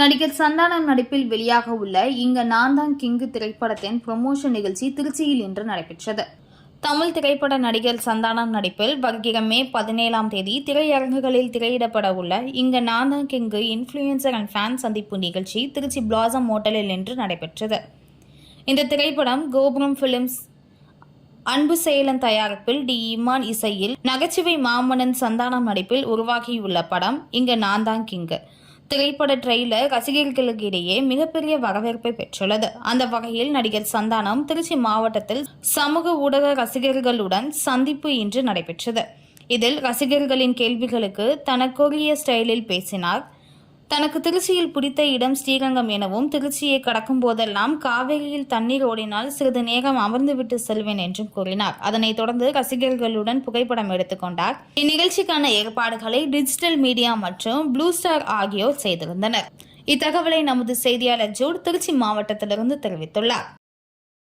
நடிகர் சந்தானம் நடிப்பில் வெளியாக உள்ள இங்க நான் தான் கிங்கு திரைப்படத்தின் ப்ரமோஷன் நிகழ்ச்சி திருச்சியில் இன்று நடைபெற்றது. தமிழ் திரைப்பட நடிகர் சந்தானம் நடிப்பில் வருகிற மே பதினேழாம் தேதி திரையரங்குகளில் திரையிடப்பட உள்ள இங்க நான் கிங்கு இன்ஃப்ளூயன்சர் அண்ட் ஃபேன் சந்திப்பு நிகழ்ச்சி திருச்சி பிளாசம் ஹோட்டலில் இன்று நடைபெற்றது. இந்த திரைப்படம் கோபுரம் பிலிம்ஸ் அன்பு செயலன் தயாரிப்பில் டி இமான் இசையில் நகைச்சுவை மாமன்னன் சந்தானம் நடிப்பில் உருவாகியுள்ள படம் இங்க நான்தான் கிங்கு. திரைப்பட ட்ரெய்லர் ரசிகர்களுக்கு இடையே மிகப்பெரிய வரவேற்பை பெற்றுள்ளது. அந்த வகையில் நடிகர் சந்தானம் திருச்சி மாவட்டத்தில் சமூக ஊடக ரசிகர்களுடன் சந்திப்பு இன்று நடைபெற்றது. இதில் ரசிகர்களின் கேள்விகளுக்கு தனக்குரிய ஸ்டைலில் பேசினார் தனக்கு திருச்சியில் பிடித்த இடம் ஸ்ரீரங்கம் எனவும் திருச்சியை கடக்கும் போதெல்லாம் காவேரியில் தண்ணீர் ஓடினால் சிறிது நேரம் அமர்ந்துவிட்டு செல்வேன் என்றும் கூறினார். அதனைத் தொடர்ந்து ரசிகர்களுடன் புகைப்படம் எடுத்துக்கொண்டார் இந்நிகழ்ச்சிக்கான ஏற்பாடுகளை டிஜிட்டல் மீடியா மற்றும் ப்ளூ ஸ்டார் ஆகியோர் செய்திருந்தனர். இத்தகவலை நமது செய்தியாளர் ஜூட் திருச்சி மாவட்டத்திலிருந்து தெரிவித்துள்ளார்.